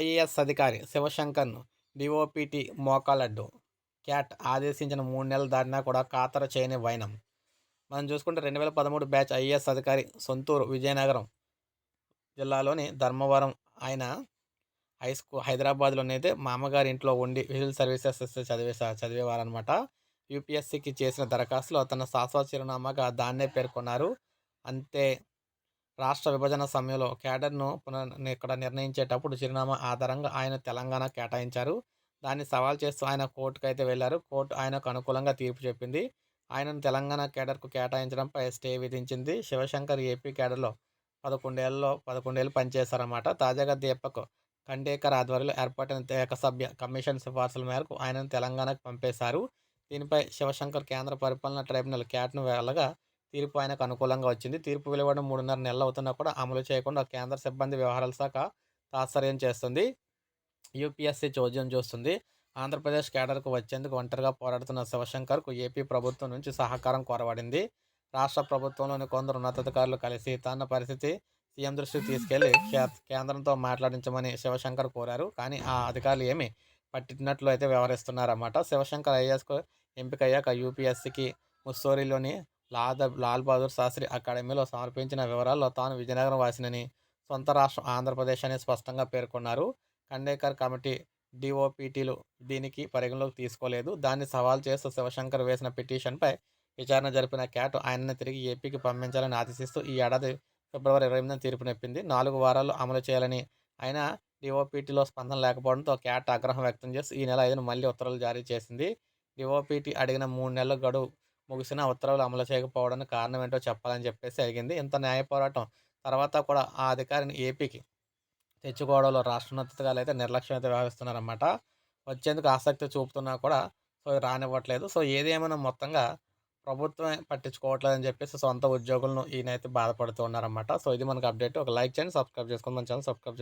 IAS అధికారి శివశంకర్ను DoPT మోకాలడ్డు cat ఆదేశించిన మూడు నెలలు దాటినా కూడా ఖాతర చేయని వైనం. మనం చూసుకుంటే రెండు వేల పదమూడు బ్యాచ్ ఐఏఎస్ అధికారి సొంతూరు విజయనగరం జిల్లాలోని ధర్మవరం. ఆయన హై స్కూల్ హైదరాబాద్లోనైతే మామగారి ఇంట్లో ఉండి విజిల్ సర్వీసెస్ చదివే చదివేవారనమాట యూపీఎస్సీకి చేసిన దరఖాస్తులో తన శాశ్వత చిరునామాగా దాన్నే పేర్కొన్నారు. అంతే రాష్ట్ర విభజన సమయంలో క్యాడర్ను పునర్ ఇక్కడ నిర్ణయించేటప్పుడు చిరునామా ఆధారంగా ఆయన తెలంగాణ కేటాయించారు. దాన్ని సవాల్ చేస్తూ ఆయన కోర్టుకు అయితే వెళ్ళారు. కోర్టు ఆయనకు అనుకూలంగా తీర్పు చెప్పింది. ఆయనను తెలంగాణ కేడర్కు కేటాయించడంపై స్టే విధించింది. శివశంకర్ ఏపీ కేడర్లో పదకొండేళ్ళలో పదకొండేళ్ళు పనిచేశారన్నమాట. తాజాగా దీపక్ ఖండేకర్ ఆధ్వర్యంలో ఏర్పాటైన ఏకసభ్య కమిషన్ సిఫార్సుల మేరకు ఆయనను తెలంగాణకు పంపేశారు. దీనిపై శివశంకర్ కేంద్ర పరిపాలన ట్రైబ్యునల్ క్యాట్ను వెళ్ళగా తీర్పు ఆయనకు అనుకూలంగా వచ్చింది. తీర్పు వెలువడం మూడున్నర నెలలు అవుతున్నా కూడా అమలు చేయకుండా కేంద్ర సిబ్బంది వ్యవహారాల శాఖ తాత్సర్యం చేస్తుంది. యూపీఎస్సీ చోద్యం చూస్తుంది. ఆంధ్రప్రదేశ్ కేడర్కు వచ్చేందుకు ఒంటరిగా పోరాడుతున్న శివశంకర్కు ఏపీ ప్రభుత్వం నుంచి సహకారం కోరబడింది. రాష్ట్ర ప్రభుత్వంలోని కొందరు ఉన్నతాధికారులు కలిసి తన పరిస్థితి సీఎం దృష్టికి తీసుకెళ్ళి కేంద్రంతో మాట్లాడించమని శివశంకర్ కోరారు. కానీ ఆ అధికారులు ఏమి పట్టినట్లు అయితే వ్యవహరిస్తున్నారన్నమాట. శివశంకర్ ఐఏఎస్కు ఎంపికయ్యాక యూపీఎస్సీకి ముస్సోరిలోని లాద లాల్ బహదూర్ శాస్త్రి అకాడమీలో సమర్పించిన వివరాల్లో తాను విజయనగరం వాసినని సొంత రాష్ట్రం ఆంధ్రప్రదేశ్ అని స్పష్టంగా పేర్కొన్నారు. ఖండేకర్ కమిటీ డిఓపిటీలు దీనికి పరిగణలోకి తీసుకోలేదు. దాన్ని సవాల్ చేస్తూ శివశంకర్ వేసిన పిటిషన్పై విచారణ జరిపిన క్యాట్ ఆయనను తిరిగి ఏపీకి పంపించాలని ఆదేశిస్తూ ఈ ఏడాది ఫిబ్రవరి ఇరవై ఎనిమిదిన తీర్పునిప్పింది నాలుగు వారాల్లో అమలు చేయాలని అయినా డిఓపిటీలో స్పందన లేకపోవడంతో క్యాట్ ఆగ్రహం వ్యక్తం చేసి ఈ నెల ఐదున మళ్ళీ ఉత్తర్వులు జారీ చేసింది. డిఓపిటీ అడిగిన మూడు నెలల గడువు ముగిసిన ఉత్తర్వులు అమలు చేయకపోవడానికి కారణం ఏంటో చెప్పాలని చెప్పేసి అడిగింది ఇంత న్యాయ పోరాటం తర్వాత కూడా ఆ అధికారిని ఏపీకి తెచ్చుకోవడంలో రాష్ట్ర అయితే నిర్లక్ష్యం అయితే వ్యవహరిస్తున్నారన్నమాట. వచ్చేందుకు ఆసక్తి చూపుతున్నా కూడా సో రానివ్వట్లేదు. సో ఏదేమైనా మొత్తంగా ప్రభుత్వమే పట్టించుకోవట్లేదని చెప్పేసి సొంత ఉద్యోగులను ఈయనైతే బాధపడుతూ ఉన్నారన్నమాట. సో ఇది మనకు అప్డేట్. ఒక లైక్ చేయండి సబ్స్క్రైబ్ చేసుకోండి మన ఛానల్ సబ్స్క్రైబ్